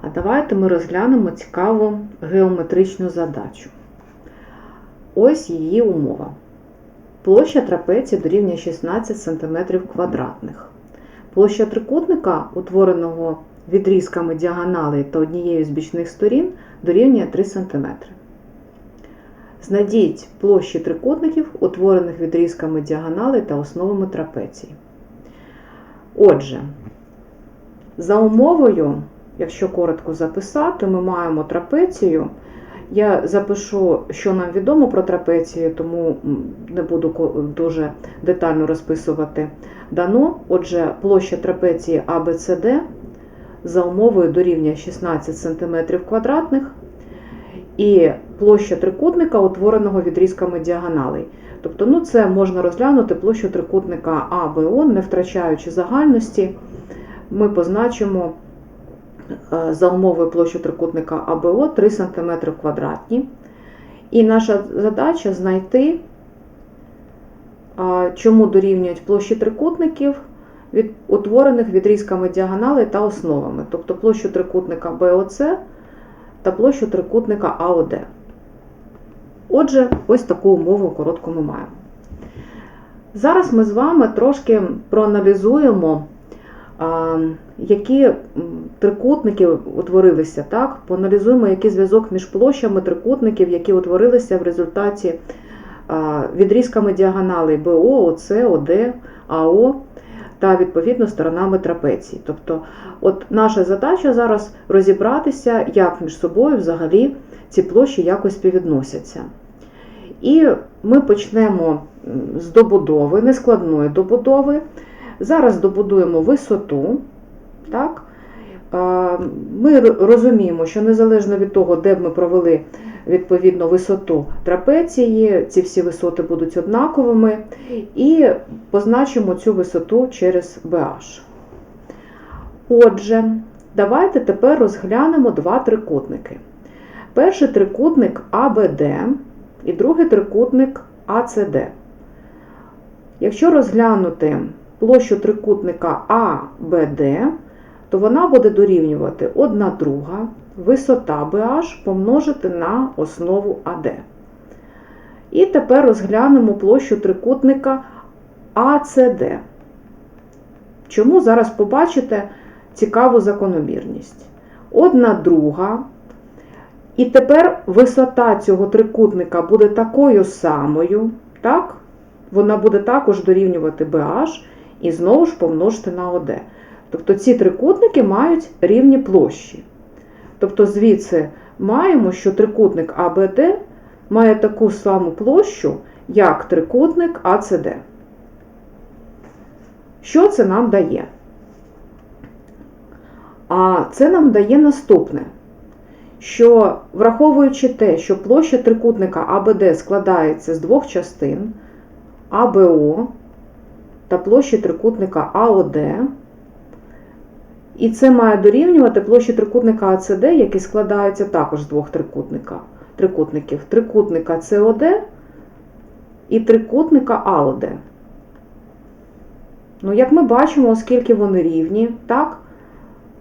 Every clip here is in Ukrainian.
А давайте ми розглянемо цікаву геометричну задачу. Ось її умова. Площа трапеції дорівнює 16 см квадратних. Площа трикутника, утвореного відрізками діагоналей та однією з бічних сторін, дорівнює 3 см. Знайдіть площі трикутників, утворених відрізками діагоналей та основами трапеції. Отже, за умовою, якщо коротко записати, ми маємо трапецію. Я запишу, що нам відомо про трапецію, тому не буду дуже детально розписувати дано. Отже, площа трапеції ABCD за умовою дорівнює 16 см квадратних і площа трикутника, утвореного відрізками діагоналей. Тобто, ну, це можна розглянути площу трикутника АБО, не втрачаючи загальності. Ми позначимо за умовою площу трикутника АБО 3 см квадратні. І наша задача знайти, чому дорівнюють площі трикутників, від, утворених відрізками діагоналей та основами, тобто площу трикутника БОЦ та площу трикутника АОД. Отже, ось таку умову коротко ми маємо. Зараз ми з вами трошки проаналізуємо, які м, трикутники утворилися, так? Поаналізуємо, який зв'язок між площами трикутників, які утворилися в результаті відрізками діагоналей БО, ОЦ, ОД, АО та відповідно сторонами трапеції. Тобто, от наша задача зараз розібратися, як між собою взагалі ці площі якось співвідносяться. І ми почнемо з добудови, нескладної добудови. Зараз добудуємо висоту. Так? Ми розуміємо, що незалежно від того, де б ми провели відповідно висоту трапеції, ці всі висоти будуть однаковими, і позначимо цю висоту через BH. Отже, давайте тепер розглянемо два трикутники. Перший трикутник ABD і другий трикутник ACD. Якщо розглянути площу трикутника ABD, то вона буде дорівнювати 1 друга висота BH помножити на основу AD. І тепер розглянемо площу трикутника ACD. Чому зараз побачите цікаву закономірність? Одна друга. І тепер висота цього трикутника буде такою самою, так? Вона буде також дорівнювати BH і знову ж помножити на OD. Тобто ці трикутники мають рівні площі. Тобто звідси маємо, що трикутник ABD має таку саму площу, як трикутник ACD. Що це нам дає? А це нам дає наступне, що враховуючи те, що площа трикутника ABD складається з двох частин АБО та площі трикутника АОД, і це має дорівнювати площі трикутника АЦД, які складаються також з двох трикутника, трикутників трикутника СОД і трикутника АОД. Ну, як ми бачимо, оскільки вони рівні, так,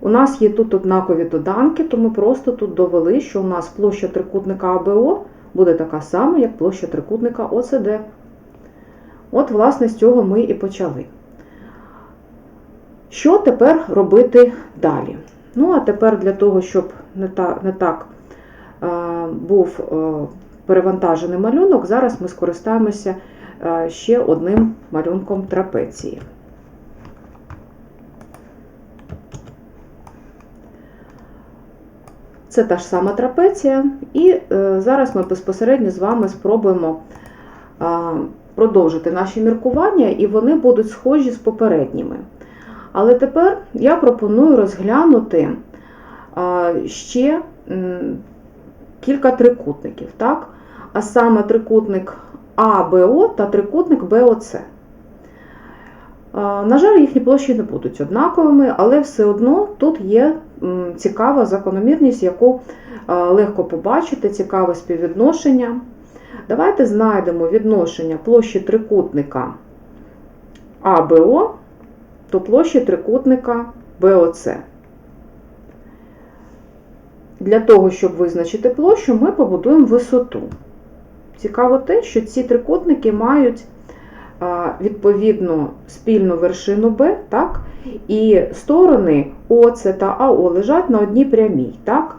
у нас є тут однакові доданки, то ми просто тут довели, що у нас площа трикутника АБО буде така сама, як площа трикутника ОЦД. От, власне, з цього ми і почали. Що тепер робити далі? Ну, а тепер для того, щоб не, та, не так е, був е, перевантажений малюнок, зараз ми скористаємося е, ще одним малюнком трапеції. Це та ж сама трапеція, і зараз ми безпосередньо з вами спробуємо продовжити наші міркування, і вони будуть схожі з попередніми. Але тепер я пропоную розглянути а, ще кілька трикутників, так? а саме трикутник АБО та трикутник БОЦ. На жаль, їхні площі не будуть однаковими, але все одно тут є цікава закономірність, яку легко побачити, цікаве співвідношення. Давайте знайдемо відношення площі трикутника АБО до площі трикутника БОЦ. Для того, щоб визначити площу, ми побудуємо висоту. Цікаво те, що ці трикутники мають а, відповідно спільну вершину Б, так? і сторони ОС та АО лежать на одній прямій. Так?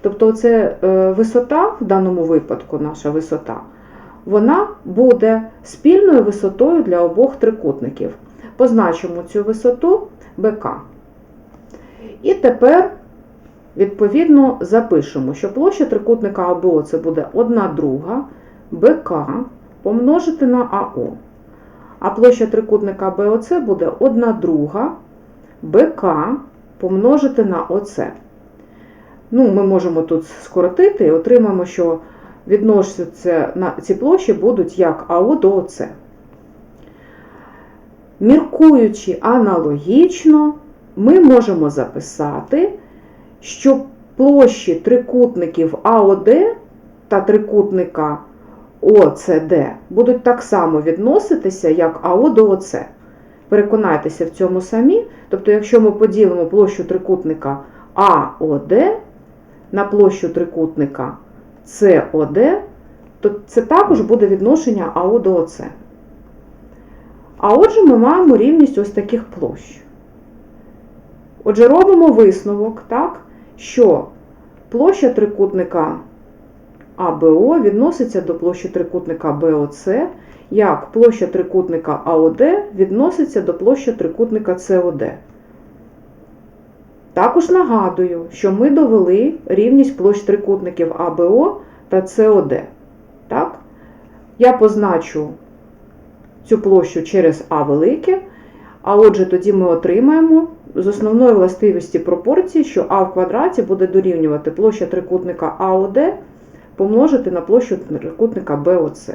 Тобто це е, висота, в даному випадку наша висота, вона буде спільною висотою для обох трикутників. Позначимо цю висоту БК. І тепер, відповідно, запишемо, що площа трикутника АБО це буде 1 друга БК помножити на АО. А площа трикутника БОЦ буде 1 друга БК помножити на ОЦ. Ну, ми можемо тут скоротити і отримаємо, що відносяться на ці площі будуть як АО до ОЦ. Міркуючи аналогічно, ми можемо записати, що площі трикутників АОД та трикутника ОЦД будуть так само відноситися, як АО до ОЦ. Переконайтеся в цьому самі. Тобто, якщо ми поділимо площу трикутника АОД на площу трикутника СОД, то це також буде відношення АО до ОЦ. А отже, ми маємо рівність ось таких площ. Отже, робимо висновок, так, що площа трикутника АБО відноситься до площі трикутника БОЦ, як площа трикутника АОД відноситься до площі трикутника СОД. Також нагадую, що ми довели рівність площ трикутників АБО та СОД. Так? Я позначу цю площу через А велике, а отже, тоді ми отримаємо з основної властивості пропорції, що А в квадраті буде дорівнювати площа трикутника АОД помножити на площу трикутника БОЦ.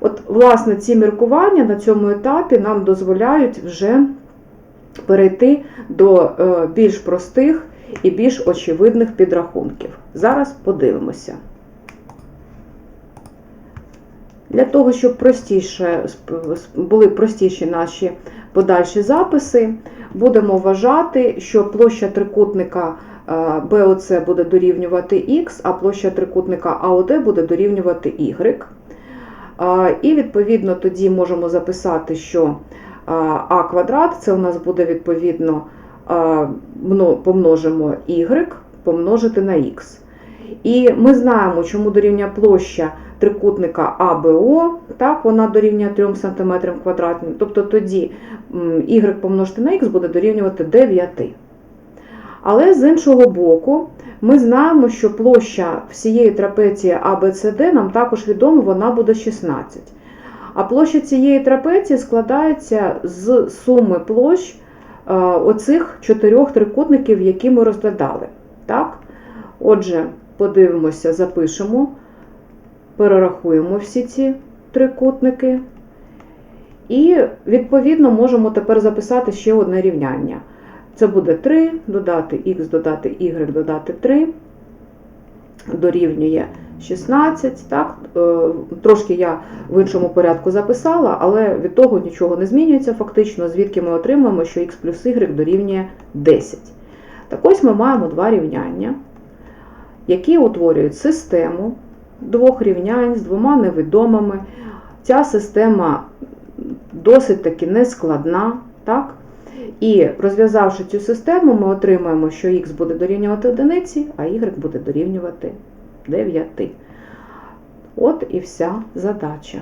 От, власне, ці міркування на цьому етапі нам дозволяють вже перейти до е, більш простих і більш очевидних підрахунків. Зараз подивимося. Для того, щоб простіше, були простіші наші подальші записи, будемо вважати, що площа трикутника БОЦ буде дорівнювати Х, а площа трикутника АОД буде дорівнювати Y. І, відповідно, тоді можемо записати, що А квадрат це у нас буде відповідно помножимо Y помножити на Х. І ми знаємо, чому дорівнює площа трикутника АБО, так, вона дорівнює 3 см квадратним. Тобто тоді y помножити на х буде дорівнювати 9. Але з іншого боку, ми знаємо, що площа всієї трапеції ABCD нам також відома, вона буде 16. А площа цієї трапеції складається з суми площ е, оцих чотирьох трикутників, які ми розглядали. Так? Отже, подивимося, запишемо, перерахуємо всі ці трикутники. І, відповідно, можемо тепер записати ще одне рівняння. Це буде 3, додати х, додати y, додати 3, дорівнює 16. Так? Е, трошки я в іншому порядку записала, але від того нічого не змінюється фактично, звідки ми отримуємо, що х плюс y дорівнює 10. Так ось ми маємо два рівняння, які утворюють систему двох рівнянь з двома невідомими. Ця система досить таки нескладна. так? І розв'язавши цю систему, ми отримаємо, що х буде дорівнювати одиниці, а y буде дорівнювати 9. От і вся задача.